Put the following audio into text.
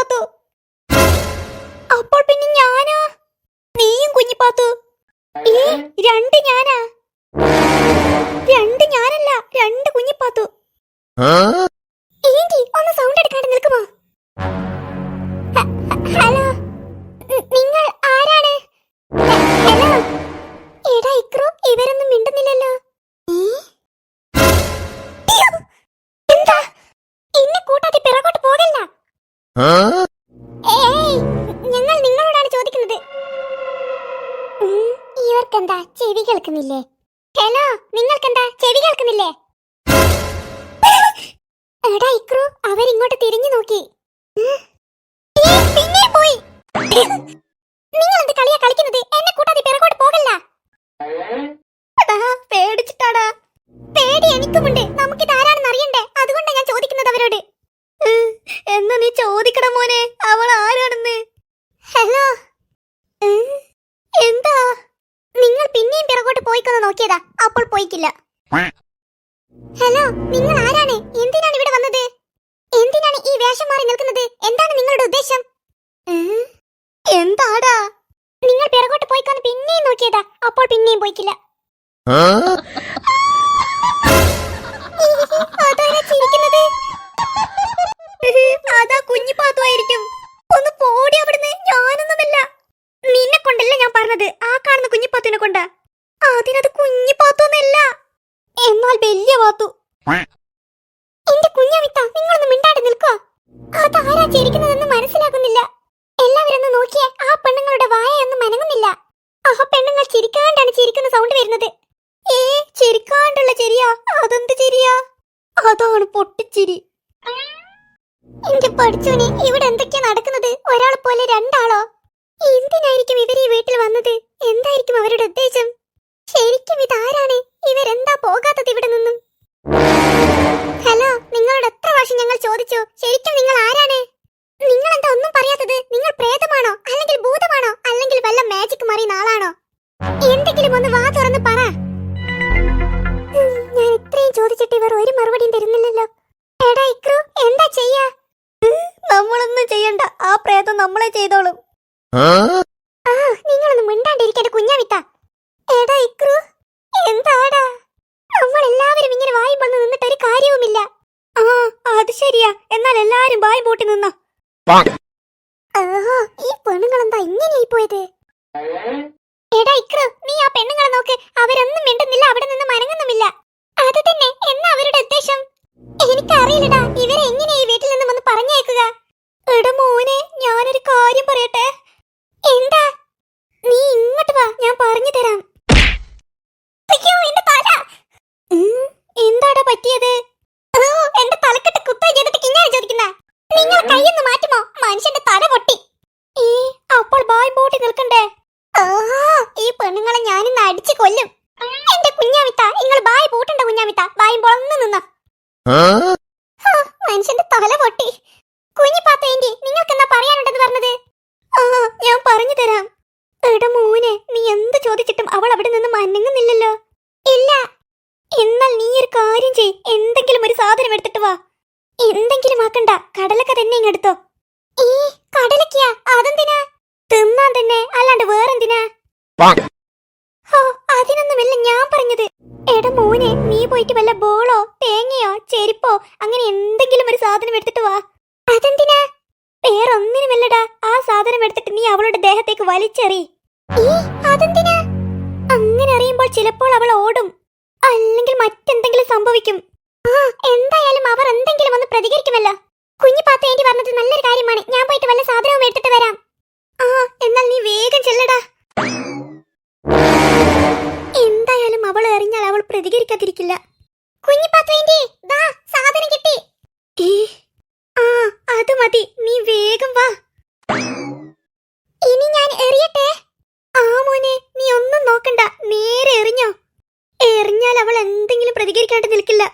കുഞ്ഞിപ്പാത്തു. അപ്പോൾ പിന്നെ ഞാനാ? നീയും കുഞ്ഞിപ്പാത്തു. ഏ രണ്ട് ഞാനാ? രണ്ട് ഞാനല്ല രണ്ട് കുഞ്ഞിപ്പാത്തു. ഏന്റി ഒന്ന് സൗണ്ട് എടുക്കാണ്ട് നിൽക്കുമോ? ഇവർക്കെന്താ ചെവി കേൾക്കുന്നില്ലേ? ഹലോ നിങ്ങൾക്കെന്താ ചെവി കേൾക്കുന്നില്ലേ? എടാ ഇക്രു അവരിങ്ങോട്ട് തിരിഞ്ഞു നോക്കി. പിന്നെ പോയി. നിങ്ങൾ എന്ത് കളിയാ കളിക്കുന്നത്? എന്നെ കൂട്ടാതെ പിറകോട്ട് പോകല്ല. പേടിച്ചിട്ടാടാ. പേടി എനിക്കുമുണ്ട് നമുക്കിത് ആരാണെന്ന് അറിയണ്ടേ അതുകൊണ്ടാണ് ഞാൻ ചോദിക്കുന്നത് അവരോട് ഉം, എന്നാ നീ ചോദിക്കണം മോനെ അവൾ ആരാണെന്ന് ഹലോ ഉം, എന്താ നിങ്ങൾ പിന്നെയും പിറകോട്ട് പോയിക്കൊന്ന് നോക്കിയതാ. അപ്പോൾ പോയിക്കില്ല. ഹലോ നിങ്ങൾ ആരാണ്? എന്തിനാണ് ഇവിടെ വന്നത്? എന്തിനാണ് ഈ വേഷം മാറി നിൽക്കുന്നത്? എന്താണ് നിങ്ങളുടെ ഉദ്ദേശം? എന്താടാ? നിങ്ങൾ പിറകോട്ട് പോയിക്കൊന്ന് പിന്നെയും നോക്കിയതാ. അപ്പോൾ പിന്നെയും പോയിക്കില്ല. അതാ കുഞ്ഞിപ്പാത്തുമായിരിക്കും ഒന്ന് പോടി അവിടുന്ന്. ഞാനൊന്നുമല്ല. നിന്നെ കൊണ്ടല്ല ഞാൻ പറഞ്ഞത്. ആ കാണുന്ന കുഞ്ഞിപ്പാത്തിനെ കൊണ്ടാ. അതിനത് കുഞ്ഞിപ്പാത്തൊന്നല്ല എന്നാൽ വലിയ പാത്തു. എന്റെ കുഞ്ഞാമിത്ത നിങ്ങളൊന്ന് മിണ്ടാണ്ട് നിൽക്കോ. അതാരാ ചിരിക്കുന്നതെന്ന് മനസ്സിലാകുന്നില്ല എല്ലാവരും നോക്കിയ ആ പെണ്ണുങ്ങളുടെ വായ ഒന്നും മനങ്ങുന്നില്ല ആ പെണ്ണുങ്ങൾ ചിരിക്കാണ്ടാണ് ചിരിക്കുന്ന സൗണ്ട് വരുന്നത്. ഏ ചിരിക്കാണ്ടുള്ള ചിരിയാ? അതെന്ത് ചിരിയാ? അതാണ് പൊട്ടിച്ചിരി. എന്റെ പഠിച്ചോനെ ഇവിടെ എന്തൊക്കെയാ നടക്കുന്നത്? ഒരാളെ പോലെ രണ്ടാളോ? എന്തിനായിരിക്കും ഇവർ ഈ വീട്ടിൽ വന്നത്? എന്തായിരിക്കും അവരുടെ ഉദ്ദേശം? ശരിക്കും ഇതാരാണ്? ഇവരെന്താ പോകാത്തത് ഇവിടെ നിന്നും? ഹലോ നിങ്ങളോട് എത്ര പ്രാവശ്യം ഞങ്ങൾ ചോദിച്ചു? ശരിക്കും നിങ്ങൾ ആരാണ്? നിങ്ങൾ എന്താ ഒന്നും പറയാത്തത്? നിങ്ങൾ പ്രേതമാണോ? അല്ലെങ്കിൽ ഭൂതമാണോ? അല്ലെങ്കിൽ വല്ല മാജിക് മറിയുന്ന ആളാണോ? എന്തെങ്കിലും ഒന്ന് വാ തുറന്ന് പറ. ഞാൻ ഇത്രയും ചോദിച്ചിട്ട് ഇവർ ഒരു മറുപടിയും തരുന്നില്ലല്ലോ. എടാ ഇക്രു എന്താ ചെയ്യാ? നമ്മളൊന്നും ചെയ്യണ്ട. ആ പ്രേതം നമ്മളെ ചെയ്തോളും. ആ നിങ്ങളൊന്നും മിണ്ടാണ്ടിരിക്കേണ്ട കുഞ്ഞാവിത്ത. എടാ ഇക്രു എന്താടാ? നമ്മൾ എല്ലാവരും ഇങ്ങനെ വായി വന്ന് നിന്നിട്ട് ഒരു കാര്യവുമില്ല. ആ അത് ശരിയാ. എന്നാൽ എല്ലാരും വായി പൂട്ടി നിന്നോ. ഓഹോ ഈ പെണ്ണുങ്ങളെന്താ ഇങ്ങനെയായി പോയത്? എടാ ഇക്രു നീ ആ പെണ്ണുങ്ങളെ നോക്ക്. അവരൊന്നും മിണ്ടുന്നില്ല അവിടെ നിന്ന് മരങ്ങുന്നുമില്ല. അത് തന്നെ എന്നാ അവരുടെ ഉദ്ദേശം? എനിക്കറിയില്ലടാ ഇവരെ എങ്ങനെ ഈ വീട്ടിൽ നിന്നും ഒന്ന് പറഞ്ഞേക്കുക എടാ മോനെ ഞാനൊരു കാര്യം പറയട്ടെ എന്താ നീ ഇങ്ങോട്ട് വാ ഞാൻ പറഞ്ഞു തരാം അയ്യോ എന്റെ തല ഉം, എന്താടാ പറ്റിയത് ഓ, എന്റെ തലക്കെട്ട് കുത്തായി ചെയ്തിട്ട് കിഞ്ഞാണ് ചോദിക്കുന്ന നിങ്ങൾ കൈയൊന്ന് മാറ്റുമോ മനുഷ്യന്റെ തല പൊട്ടി ഏ ബോട്ടി നിൽക്കണ്ടേ? ഈ പെണ്ണുങ്ങളെ ഞാനിന്ന് അടിച്ചു കൊല്ലും. എന്റെ കുഞ്ഞാമിത്ത നിങ്ങൾ ബായ് പൂട്ടണ്ട കുഞ്ഞാമിത്ത. ബായും പൊളന്ന് നിന്ന. മനുഷ്യന്റെ തല പൊട്ടി. കുഞ്ഞിപ്പാത്തേന്റി നിങ്ങൾക്ക് എന്താ പറയാനുണ്ടെന്ന് പറഞ്ഞത്? ആ ഞാൻ പറഞ്ഞു തരാം. എടാ മോനെ നീ എന്ത് ചോദിച്ചിട്ടും അവൾ അവിടെ നിന്ന് മന്നങ്ങുന്നില്ലല്ലോ ഇല്ല. എന്നാൽ നീ ഒരു കാര്യം ചെയ്. എന്തെങ്കിലും ഒരു സാധനം എടുത്തിട്ട് വാ. എന്തെങ്കിലും ആക്കണ്ട. കടലൊക്കെ തന്നെ ഇങ്ങെടുത്തോ ഈ അതിനൊന്നുമല്ല ഞാൻ പറഞ്ഞത്. എടാ മോനെ നീ പോയിട്ട് വല്ല ബോളോ തേങ്ങയോ ചെരുപ്പോ അങ്ങനെ എന്തെങ്കിലും ഒരു സാധനം എടുത്തിട്ട് വാ. അതെന്തിനാ? വേറൊന്നിനുമല്ലടാ. ആ സാധനം എടുത്തിട്ട് നീ അവളുടെ ദേഹത്തേക്ക് വലിച്ചെറി. അതെന്തിനാ? അങ്ങനെ അറിയുമ്പോൾ ചിലപ്പോൾ അവൾ ഓടും. അല്ലെങ്കിൽ മറ്റെന്തെങ്കിലും സംഭവിക്കും. ആ എന്തായാലും അവർ എന്തെങ്കിലും ഒന്ന് പ്രതികരിക്കുമല്ലോ. കുഞ്ഞു പാത്തേണ്ടി പറഞ്ഞത് നല്ലൊരു കാര്യമാണ്. ഞാൻ പോയിട്ട് വല്ല സാധനവും കുഞ്ഞു പാത്തേണ്ടി ദാ സാധനം കിട്ടി. ആ അത് മതി. നീ വേഗം വാ. ഇനി ഞാൻ എറിയട്ടെ? ആ മോനെ നീ ഒന്നും നോക്കണ്ട. നേരെ എറിഞ്ഞോ? എറിഞ്ഞാൽ അവൾ എന്തെങ്കിലും പ്രതികരിക്കാണ്ട് നിൽക്കില്ല.